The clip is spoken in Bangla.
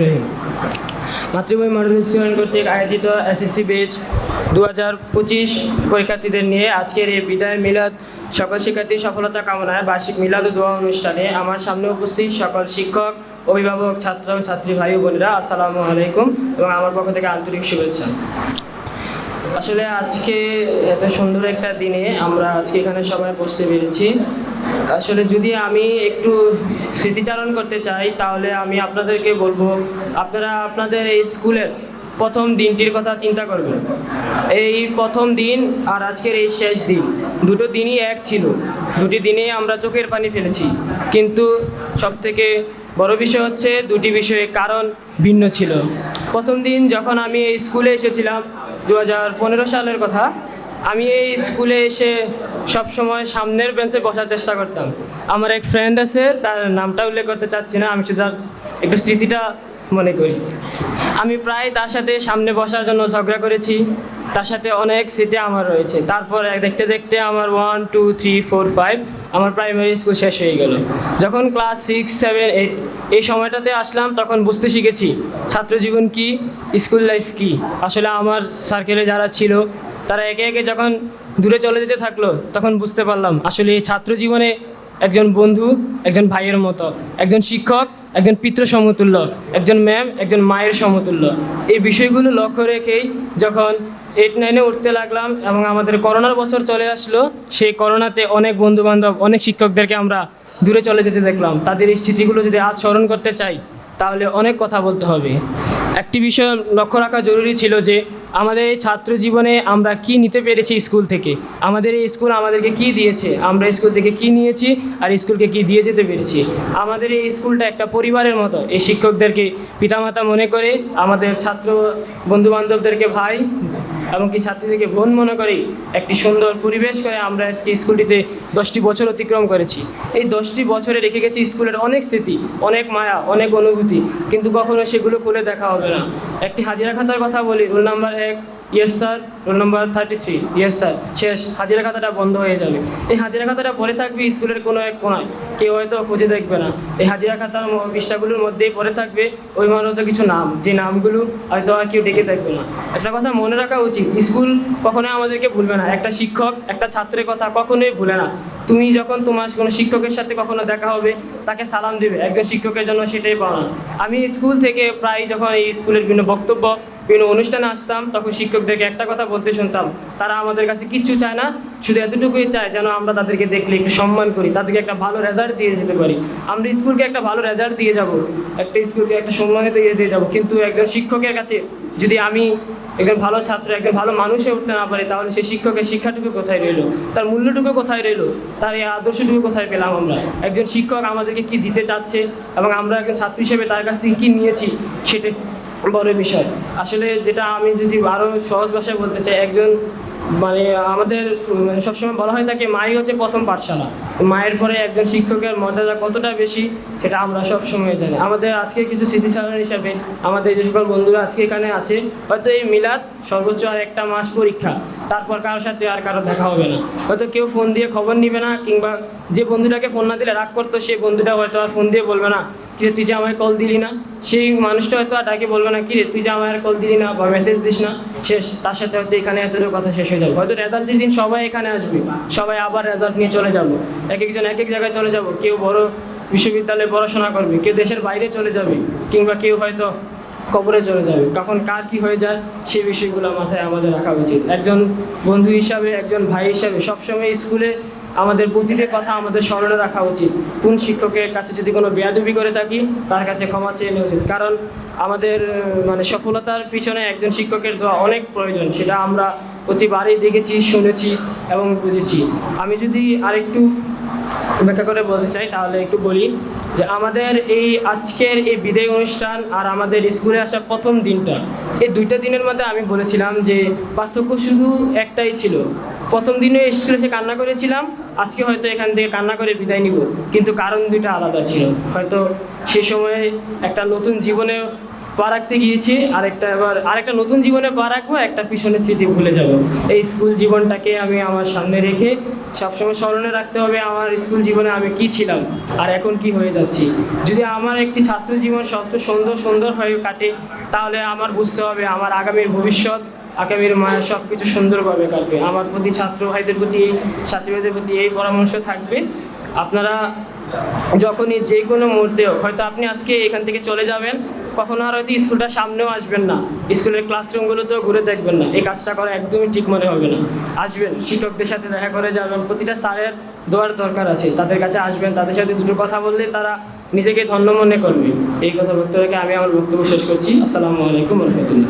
রহিম। মাতৃভূমি মডেল স্টুডেন্ট কর্তৃক আয়োজিত এসএসসি বেচ দু হাজার পঁচিশ পরীক্ষার্থীদের নিয়ে আজকের এই বিদায় মিলাদ। সকল শিক্ষার্থীর সফলতা কামনায় বার্ষিক মিলাদ ও দোয়া অনুষ্ঠানে আমার সামনে উপস্থিত সকল শিক্ষক, অভিভাবক, ছাত্র ছাত্রী ভাই বোনেরা, আসসালামু আলাইকুম এবং আমার পক্ষ থেকে আন্তরিক শুভেচ্ছা। আসলে আজকে এত সুন্দর একটা দিনে আমরা আজকে এখানে সবাই বসতে পেরেছি। আসলে যদি আমি একটু স্মৃতিচারণ করতে চাই, তাহলে আমি আপনাদেরকে বলব, আপনারা আপনাদের এই স্কুলের প্রথম দিনটির কথা চিন্তা করবেন। এই প্রথম দিন আর আজকের এই শেষ দিন, দুটো দিনই এক ছিল। দুটি দিনে আমরা চোখের পানি ফেলেছি। কিন্তু সবথেকে বড় বিষয় হচ্ছে, দুটি বিষয়ে কারণ ভিন্ন ছিল। প্রথম দিন যখন আমি এই স্কুলে এসেছিলাম দু হাজার পনেরো সালের কথা আমি এই স্কুলে এসে সব সময় সামনের বেঞ্চে বসার চেষ্টা করতাম। আমার এক ফ্রেন্ড আছে, তার নামটা উল্লেখ করতে চাচ্ছি না, আমি শুধু একটু স্মৃতিটা মনে করি। আমি প্রায় তার সাথে সামনে বসার জন্য ঝগড়া করেছি। তার সাথে অনেক স্মৃতি আমার রয়েছে। তারপর দেখতে দেখতে আমার one two three four five আমার প্রাইমারি স্কুল শেষ হয়ে গেল। যখন ক্লাস সিক্স সেভেন এইট এই সময়টাতে আসলাম, তখন বুঝতে শিখেছি ছাত্র জীবন কি স্কুল লাইফ কি। আসলে আমার সার্কেলে যারা ছিল তারা একে একে যখন দূরে চলে যেতে থাকল, তখন বুঝতে পারলাম আসলে এই ছাত্র জীবনে একজন বন্ধু, একজন ভাইয়ের মতো, একজন শিক্ষক, একজন পিতৃ সমতুল্য, একজন ম্যাম একজন মায়ের সমতুল্য। এই বিষয়গুলো লক্ষ্য রেখেই যখন এইট নাইনে উঠতে লাগলাম এবং আমাদের করোনার বছর চলে আসলো, সেই করোনাতে অনেক বন্ধু বান্ধব অনেক শিক্ষকদেরকে আমরা দূরে চলে যেতে দেখলাম। তাদের এই স্মৃতিগুলো যদি আজ স্মরণ করতে চাই, তাহলে অনেক কথা বলতে হবে। একটি বিষয় লক্ষ্য রাখা জরুরি ছিল যে আমাদের এই ছাত্র জীবনে আমরা কি নিতে পেরেছি স্কুল থেকে? আমাদের এই স্কুল আমাদেরকে কি দিয়েছে? আমরা স্কুল থেকে কি নিয়েছি? আর স্কুলকে কি দিয়ে যেতে পেরেছি? আমাদের এই স্কুলটা একটা পরিবারের মতো। এই শিক্ষকদেরকে পিতামাতা মনে করে আমাদের ছাত্র বন্ধু বান্ধবদেরকে ভাই এমনকি ছাত্রীদেরকে বোন মনে করি একটি সুন্দর পরিবেশ করে আমরা আজকে স্কুলটিতে দশটি বছর অতিক্রম করেছি। এই দশটি বছরে রেখে গেছি স্কুলের অনেক স্মৃতি, অনেক মায়া, অনেক অনুভূতি, কিন্তু কখনো সেগুলো খুলে দেখা হবে না। একটি হাজিরা খাতার কথা বলি, রোল নাম্বার এক yes sir roll number thirty three yes sir শেষ। হাজিরা খাতাটা বন্ধ হয়ে যাবে। এই হাজিরা খাতাটা পড়ে থাকবে স্কুলের কোনো এক কোনায়। কেউ হয়তো খুঁজে দেখবে না। এই হাজিরা খাতার পৃষ্ঠাগুলোর মধ্যেই পড়ে থাকবে ওই মতো কিছু নাম। যে নামগুলো হয়তো আর কেউ ডেকে থাকবে না। একটা কথা মনে রাখা উচিত। স্কুল কখনোই আমাদেরকে ভুলবে না। একটা শিক্ষক, একটা ছাত্রের কথা কখনোই ভুলে না। তুমি যখন তোমার কোনো শিক্ষকের সাথে কখনো দেখা হবে, তাকে সালাম দেবে। একজন শিক্ষকের জন্য সেটাই পাওয়া আমি স্কুল থেকে প্রায় যখন এই স্কুলের বিভিন্ন বক্তব্য বিভিন্ন অনুষ্ঠানে আসতাম, তখন শিক্ষকদেরকে একটা কথা বলতে শুনতাম, তারা আমাদের কাছে কিচ্ছু চায় না, শুধু এতটুকুই চায় যেন আমরা তাদেরকে দেখলে একটু সম্মান করি, তাদেরকে একটা ভালো রেজাল্ট দিয়ে যেতে পারি। আমরা স্কুলকে একটা ভালো রেজাল্ট দিয়ে যাব, একটা স্কুলকে একটা সম্মানিত ইয়ে দিয়ে যাব, কিন্তু একজন শিক্ষকের কাছে যদি আমি একজন ভালো ছাত্র, একজন ভালো মানুষ হয়ে উঠতে না পারে, তাহলে সেই শিক্ষকের শিক্ষাটুকু কোথায় রইল? তার মূল্যটুকু কোথায় রইল? তার এই আদর্শটুকু কোথায় পেলাম আমরা? একজন শিক্ষক আমাদেরকে কি দিতে চাচ্ছে? এবং আমরা একজন ছাত্র হিসেবে তার কাছ থেকে কী নিয়েছি? সেটা বড় বিষয়। আসলে যেটা আমি যদি আরও সহজ ভাষায় বলতে চাই, একজন মানে আমাদের মানে সবসময় বলা হয় থাকে, মাই হচ্ছে প্রথম পাঠশালা। মায়ের পরে একজন শিক্ষকের মর্যাদা কতটা বেশি, সেটা আমরা সব সময় জানি। আমাদের আজকে কিছু স্মৃতিচারণ হিসাবে আমাদের যে সকল বন্ধুরা আজকে এখানে আছে, হয়তো এই মিলাদ সর্বোচ্চ আর একটা মাস পরীক্ষা। তারপর কারোর সাথে আর কারও দেখা হবে না। হয়তো কেউ ফোন দিয়ে খবর নিবে না, কিংবা যে বন্ধুটাকে ফোন না দিলে রাগ করতো সেই বন্ধুটা হয়তো আর ফোন দিয়ে বলবে না। কিরে তুই যে আমায় কল দিলি না, সেই মানুষটা হয়তো আর ডাকে বলবে না কিরে তুই যে আমায় আর কল দিলি না, বা মেসেজ দিস না, শেষ, তার সাথে হয়তো এখানে এতটুকু কথা শেষ হয়ে যাবে। হয়তো রেজাল্টের দিন সবাই এখানে আসবে, সবাই আবার রেজাল্ট নিয়ে চলে যাব। এক একজন এক এক জায়গায় চলে যাব। কেউ বড় বিশ্ববিদ্যালয়ে পড়াশোনা করবে, কেউ দেশের বাইরে চলে যাবে, কিংবা কেউ হয়তো কবরে চলে যাবে। তখন কার কি হয়ে যায়, সেই বিষয়গুলো মাথায় আমাদের রাখা উচিত। একজন বন্ধু হিসাবে, একজন ভাই হিসাবে সবসময় স্কুলে আমাদের প্রতিটি কথা আমাদের স্মরণে রাখা উচিত। কোন শিক্ষকের কাছে যদি কোনো বেয়াদবি করে থাকি, তার কাছে ক্ষমা চেয়ে নেওয়া উচিত। কারণ আমাদের মানে সফলতার পিছনে একজন শিক্ষকের দোয়া অনেক প্রয়োজন, সেটা আমরা প্রতিবারই দেখেছি, শুনেছি এবং বুঝেছি। আমি যদি আরেকটু ব্যাখ্যা করে বলতে চাই, তাহলে একটু বলি যে আমাদের এই আজকের এই বিদায় অনুষ্ঠান আর আমাদের স্কুলে আসা প্রথম দিনটা, এই দুইটা দিনের মধ্যে আমি বলেছিলাম যে পার্থক্য শুধু একটাই ছিল। প্রথম দিনে স্কুলে এসে কান্না করেছিলাম আজকে হয়তো এখান থেকে কান্না করে বিদায় নিব, কিন্তু কারণ দুইটা আলাদা ছিল। হয়তো সে সময়ে একটা নতুন জীবনে পা রাখতে গিয়েছি, আরেকটা এবার আরেকটা নতুন জীবনে পা রাখব, একটা পিছনের স্মৃতি ভুলে যাব। এই স্কুল জীবনটাকে আমি আমার সামনে রেখে সবসময় স্মরণে রাখতে হবে আমার স্কুল জীবনে আমি কি ছিলাম আর এখন কি হয়ে যাচ্ছি। যদি আমার একটি ছাত্র জীবন সবচেয়ে সুন্দর সুন্দর হয়ে কাটে, তাহলে আমার বুঝতে হবে আমার আগামীর ভবিষ্যৎ আগামীর মায়ের সব কিছু সুন্দরভাবে কাটবে আমার প্রতি ছাত্র ভাইদের প্রতি, ছাত্রী ভাইদের প্রতি এই পরামর্শ থাকবে। আপনারা যখনই যে কোনো মুহূর্তে হয়তো আপনি আজকে এখান থেকে চলে যাবেন, কখনো আর হয়তো স্কুলটা সামনেও আসবেন না। স্কুলের ক্লাসরুমগুলোতেও ঘুরে দেখবেন না। এই কাজটা করা একদমই ঠিক মনে হবে না। আসবেন, শিক্ষকদের সাথে দেখা করে যাবেন। প্রতিটা স্যারের দোয়ার দরকার আছে। তাদের কাছে আসবেন, তাদের সাথে দুটো কথা বললে তারা নিজেকে ধন্য মনে করবে। এই কথা বক্তব্যকে আমি আমার বক্তব্য শেষ করছি। আসসালামু আলাইকুম রহমতুল্লাহ।